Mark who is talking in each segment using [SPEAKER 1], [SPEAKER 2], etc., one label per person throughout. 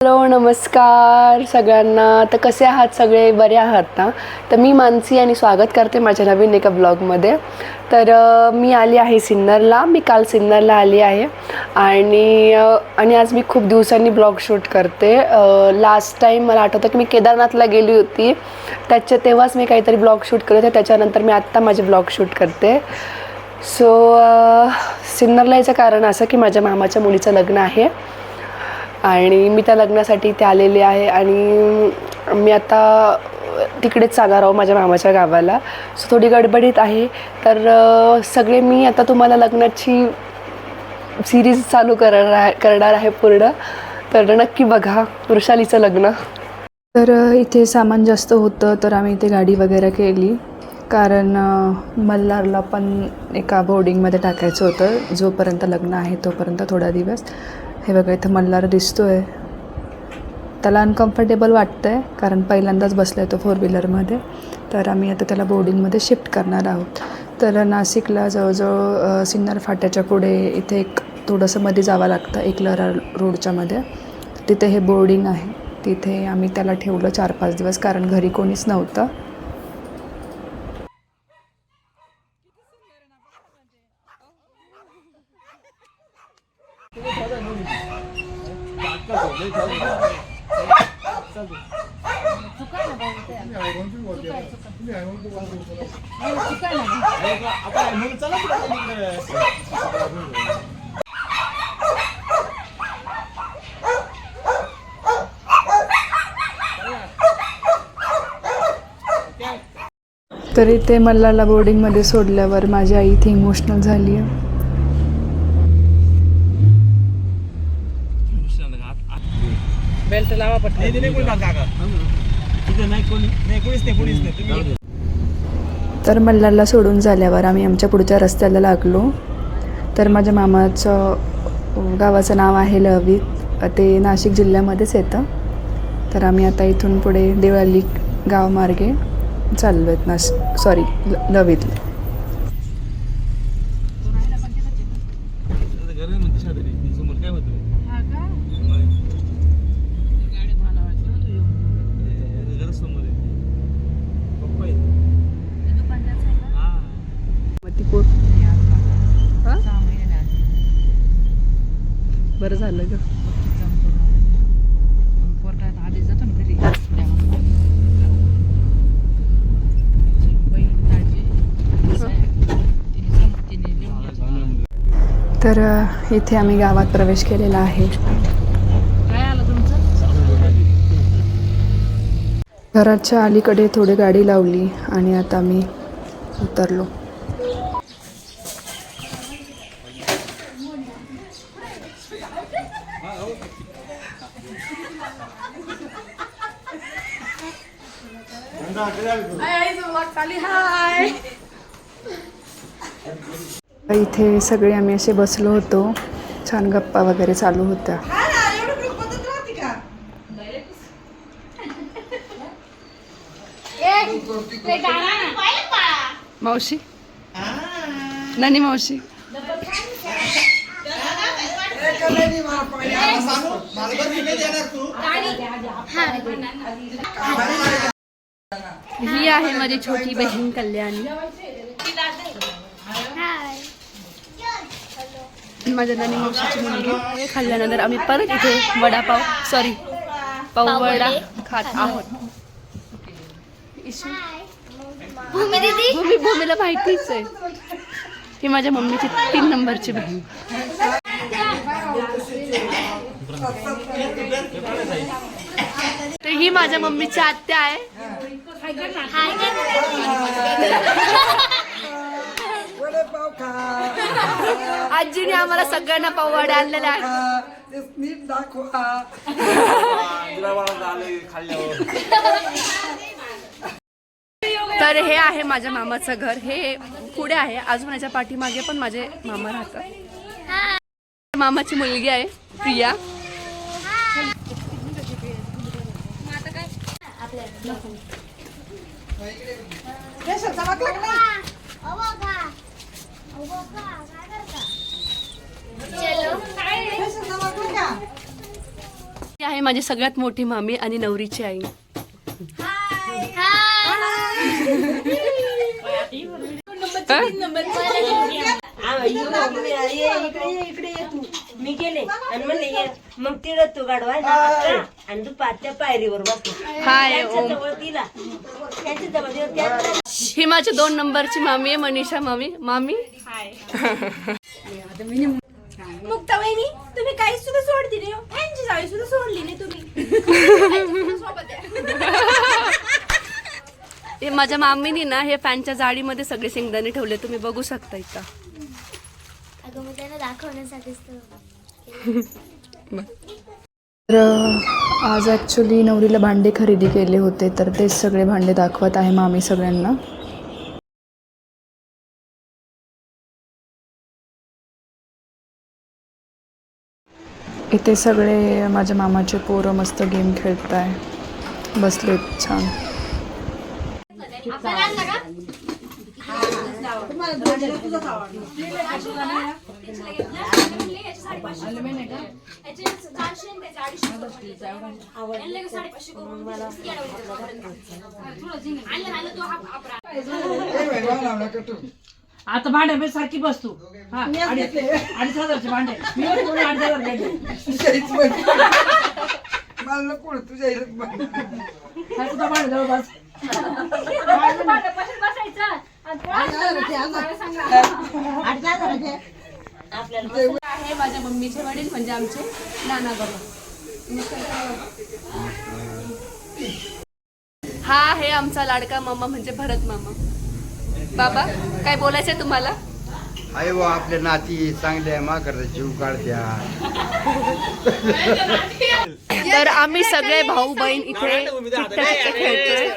[SPEAKER 1] Hello नमस्कार सगळ्यांना. तर कसे आहात सगळे? बरे आहात ना? तर मी मानसी आणि स्वागत करते माझ्या नवीन एका ब्लॉगमध्ये. तर मी आली आहे सिन्नरला. मी काल सिन्नरला आली आहे. आणि आणि आज मी खूप दिवसांनी ब्लॉग शूट करते. लास्ट टाईम मला आठवतं की मी केदारनाथला गेली होती. त्याच्या तेव्हाच मी काहीतरी ब्लॉग शूट करत होते. त्याच्यानंतर मी आत्ता माझे ब्लॉग शूट करते. सो सिन्नरला याचं कारण असं की माझ्या मामाच्या मुलीचं लग्न आहे. आणि मी त्या लग्नासाठी इथे आलेले आहे आणि मी आता तिकडेच जाणार आहो माझ्या मामाच्या गावाला. सो थोडी गडबडीत आहे. तर सगळे मी आता तुम्हाला लग्नाची सिरीज चालू करणार आहे करणार आहे पूर्ण. तर नक्की बघा वृषालीचं लग्न.
[SPEAKER 2] तर इथे सामान जास्त होतं तर आम्ही इथे गाडी वगैरे केली. कारण मल्हारला पण एका बोर्डिंगमध्ये टाकायचं होतं. जोपर्यंत लग्न आहे तोपर्यंत थोडा दिवस. हे बघा इथं मल्हार दिसतो आहे त्याला अनकम्फर्टेबल वाटतं आहे कारण पहिल्यांदाच बसला आहे तो फोर व्हीलरमध्ये तर आम्ही आता त्याला बोर्डिंगमध्ये शिफ्ट करणार आहोत. तर नाशिकला जवळजवळ सिन्नर फाट्याच्या पुढे इथे एक थोडंसं मध्ये जावं लागतं एकलरा रोडच्या मध्ये. तिथे हे बोर्डिंग आहे. तिथे आम्ही त्याला ठेवलं चार पाच दिवस कारण घरी कोणीच नव्हतं. तर इथे मल्हारला बोर्डिंगमध्ये सोडल्यावर माझी आई इथे इमोशनल झाली आहे.
[SPEAKER 3] लावा पटकन नाही कोणी तिथे नाही कोणी नाही कोणीच नाही कोणीच नाही. तुम्ही
[SPEAKER 2] तर मल्हारला सोडून झाल्यावर आम्ही आमच्या पुढच्या रस्त्याला लागलो. तर माझ्या मामाचं गावाचं नाव आहे लवित ते नाशिक जिल्ह्यामध्येच येतं. तर आम्ही आता इथून पुढे देवळाली गावमार्गे चाललो आहेत नाश सॉरी लवित
[SPEAKER 3] घर म्हणते शाळेत समोर काय होतं घर समोर आहे पप्पा आहे हा
[SPEAKER 1] मतीपूर हा? बरं झालं ग.
[SPEAKER 2] तर इथे आम्ही गावात प्रवेश केलेला आहे. घराच्या अलीकडे थोडी गाडी लावली आणि आता मी उतरलो. इथे सगळे आम्ही असे बसलो होतो. छान गप्पा वगैरे चालू होत्या. मावशी? नानी मावशी?
[SPEAKER 1] ही आहे माझी छोटी बहीण कल्याणी. माझ्या नानी मावशीची मुलगी. खाल्ल्यानंतर आम्ही परत इथे वडापाव सॉरी पाव वडा खात आहोत. भूमी भूमीला माहितीच आहे. ही माझ्या मम्मीची तीन नंबरची बहीण. तर ही माझ्या मम्मीची आत्या आहे. आजीने आम्हाला सगळ्यांना पाववाडे आणलेले आहेत.
[SPEAKER 4] नीट दाखवा
[SPEAKER 3] खाल्ल्यावर
[SPEAKER 1] तर हे आहे माझ्या मामाचं घर. हे पुढे आहे. अजून याच्या पाठीमागे पण माझे मामा राहतात. मामाची मुलगी आहे प्रिया.
[SPEAKER 5] ही आहे माझी सगळ्यात मोठी मामी आणि नवरीची आई
[SPEAKER 6] इकडे ये तू मी गेले आणि म्हणले ये मग तिला तू गाडवा आणि तू पाचच्या पायरीवर बसला
[SPEAKER 5] हाय
[SPEAKER 6] तिला.
[SPEAKER 5] ही माझी दोन नंबरची मामी आहे मनीषा मामी. मामी?
[SPEAKER 7] मुक्ता वहिनी तुम्ही काही सुद्धा सोडली नाही फॅनची जाळी सुद्धा सोडली नाही तुम्ही.
[SPEAKER 5] हे माझ्या मामीनी ना हे फॅनच्या जाळीमध्ये सगळे शेंगदाणे ठेवले तुम्ही बघू शकता इथं.
[SPEAKER 8] दाखवण्यासाठीच तर.
[SPEAKER 2] अ, आज ॲक्च्युली नवरीला भांडे खरेदी केले होते तर तेच सगळे भांडे दाखवत आहे मामी सगळ्यांना. इथे सगळे माझ्या मामाचे पोरं मस्त गेम खेळत आहे बसलेत छान.
[SPEAKER 3] आता भांडे मी सारखी बसतो हा अडीच अडीच हजारचे भांडे. मी कोणी अडीच हजार
[SPEAKER 9] मला नको तुझ्या
[SPEAKER 3] सुद्धा भांडे जवळ बस.
[SPEAKER 5] आहे माझ्या मम्मीचे वडील म्हणजे आमचे नाना बाबा. हा आहे आमचा लाडका मामा म्हणजे भरत मामा. बाबा काय बोलायचंय तुम्हाला?
[SPEAKER 9] आहे वा आपल्या नाती चांगल्या माकडचा जीव काढत्या.
[SPEAKER 5] तर आम्ही सगळे भाऊ बहीण इथे खेळतोय.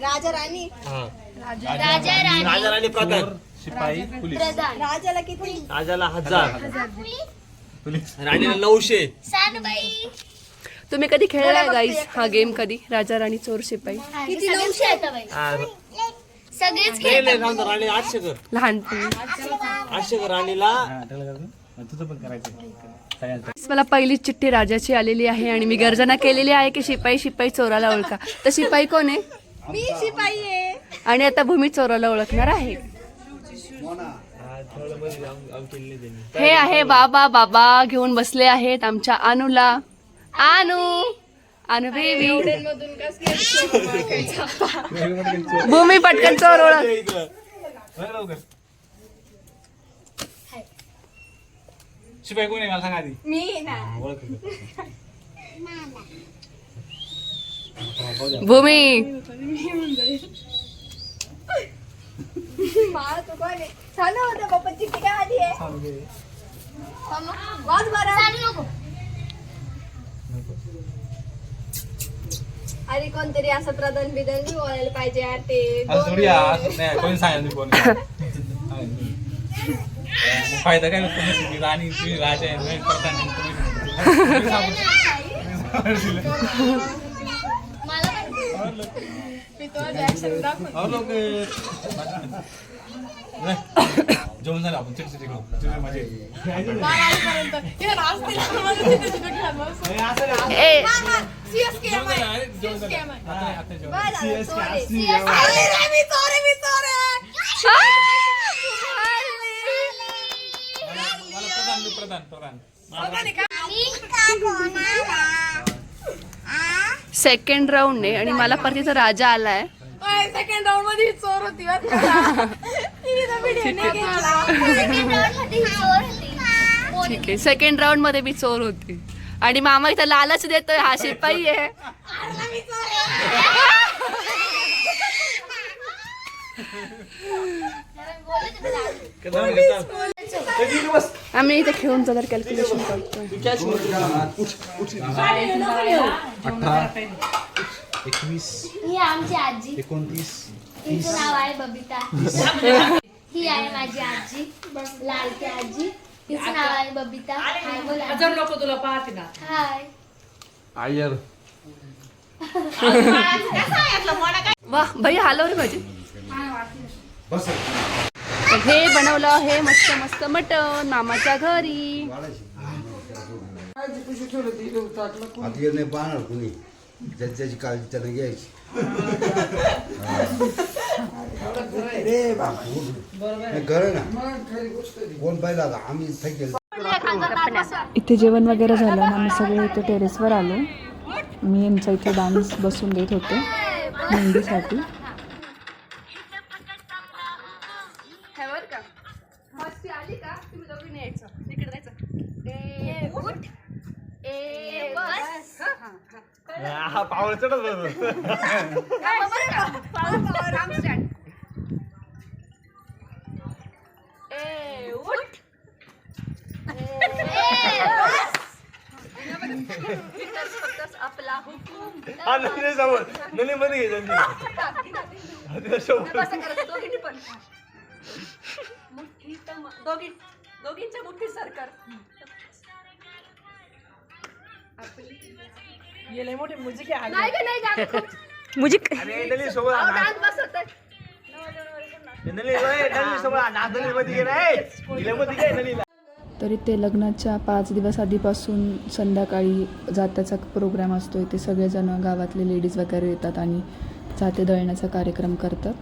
[SPEAKER 7] राजा राणी.
[SPEAKER 8] राजा राणी. प्रधान.
[SPEAKER 7] राजाला किती?
[SPEAKER 10] राजाला हजार. राणीला नऊशे.
[SPEAKER 8] सानबाई.
[SPEAKER 5] तुम्ही कधी खेळलाय गाईस हा गेम कधी? राजा राणी चोर शिपाई
[SPEAKER 8] किती नऊशे? बाई. सगळेच
[SPEAKER 10] दे, राणी आठशे कर
[SPEAKER 5] लहानपणी.
[SPEAKER 10] आठशे कर राणीला
[SPEAKER 5] मला पहिलीच चिठ्ठी राजाची आलेली आहे आणि मी गर्जना केलेली आहे की शिपाई शिपाई चोराला ओळखा. तर शिपाई कोण आहे?
[SPEAKER 7] मी शिपाई आहे.
[SPEAKER 5] आणि आता भूमी चोराला ओळखणार आहे. हे आहे बाबा बाबा घेऊन बसले आहेत आमच्या अनुला. अनु अनु बेबी भूमी पटकन चोर ओळख.
[SPEAKER 10] शिपाई कोण आहे? मला सांगा आधी.
[SPEAKER 7] मी
[SPEAKER 5] भूमी.
[SPEAKER 7] मला तू कोण आहे सांगा होतं पप्पा चिठ्ठी काय आली आहे वाज बरं
[SPEAKER 8] साडू नको
[SPEAKER 7] अरे कोणतरी असं प्रधान बिधान बोलायला पाहिजे यार ते
[SPEAKER 10] असं थोडी असं नाही कोणी सांगितलं कोण फायदा काय नसतो नसतो. राणी तुम्ही राजा आहे तुम्ही प्रधान आहे, तुम्ही- तुम्ही सांगू. आपण चिडचिड करू चिडचिड येईल.
[SPEAKER 5] ए
[SPEAKER 7] CSK
[SPEAKER 10] जेवण. झालं, अरे, जेवण झालं. आता नाही, आता जेवण.
[SPEAKER 7] बरं
[SPEAKER 5] सेकंड राऊंड आहे आणि मला परत इथं राजा आलाय.
[SPEAKER 7] सेकंड राऊंडमध्ये ही चोर होती बरं का? तिने तर video नाही घेतला.
[SPEAKER 8] सेकंड राऊंडमध्ये चोर होती.
[SPEAKER 5] ठीक आहे. सेकंड राऊंडमध्ये मी चोर होती. आणि मामा इथं लालच देतोय हा शिपाई आहे. आम्ही इथे खेळून जाणार कॅल्क्युलेशन करतोय
[SPEAKER 8] ही आमची आजी. एकोणतीस तिचं नाव आहे बबिता. ही आहे माझी आजी. लालकी आजी. तिचं नाव आहे बबिता. हाय बोल आजी.
[SPEAKER 3] जर लोक तुला पाहते ना.
[SPEAKER 8] हाय.
[SPEAKER 9] आयर.
[SPEAKER 5] वा भाई हलव रे माझी. तर हे बनवलं आहे मस्त मस्त मटण मामाच्या घरी.
[SPEAKER 9] आता येत नाही पाहणार कुणी. ज्याची ज्याची काळजी त्यानं घ्यायची. खरं ना. कोण पाहिलं आता? आम्ही थकेल
[SPEAKER 6] इथे जेवण वगैरे झालं आम्ही सगळे इथे टेरेसवर आलो. मी यांचा इथे डान्स बसून देत होते. मेहंदीसाठी.
[SPEAKER 3] पावलं चढत होतं.
[SPEAKER 5] आपला हुकूम
[SPEAKER 3] हा नली समोर. नली मध्ये घे त्यांची समोर
[SPEAKER 5] असं करायचं दोघींनी पण. मुठ्ठी तर म- दोघी दोघींच्या मुठ्ठी सरकार.
[SPEAKER 11] गेले मोठे मुजिके आले
[SPEAKER 5] नाही का नाही गाणं खूप
[SPEAKER 3] अरे नली सोबत
[SPEAKER 5] अहो,
[SPEAKER 3] आणा.
[SPEAKER 5] डान्स बसवत
[SPEAKER 3] नली ओय, नली सोबत आणा. नली मध्ये घे रे. हिला मध्ये घे नलीला.
[SPEAKER 6] तरी ते लग्नाच्या पाच दिवस आधीपासून संध्याकाळी जात्याचा प्रोग्राम असतो इथे सगळेजण गावातले लेडीज वगैरे येतात आणि जाते दळण्याचा कार्यक्रम करतात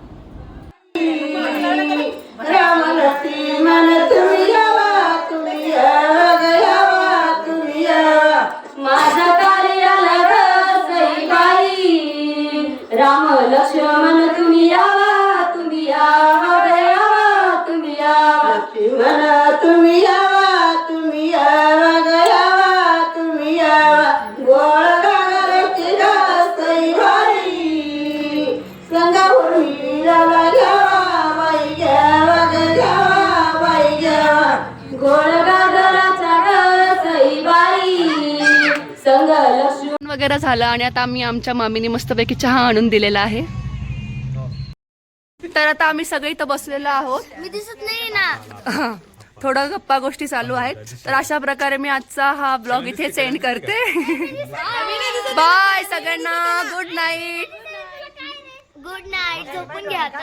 [SPEAKER 5] वगैरे झालं आणि आता आम्ही आमच्या मामीने मस्तपैकी चहा आणून दिलेला आहे. तर आता आम्ही सगळे इथं बसलेलो आहोत.
[SPEAKER 8] मी दिसत नाही ना.
[SPEAKER 5] थोडं गप्पा गोष्टी चालू आहेत. तर अशा प्रकारे मी आजचा हा ब्लॉग इथे सेंड करते. बाय सगळ्यांना. गुड नाईट
[SPEAKER 8] गुड नाईट झोपून घ्या आता.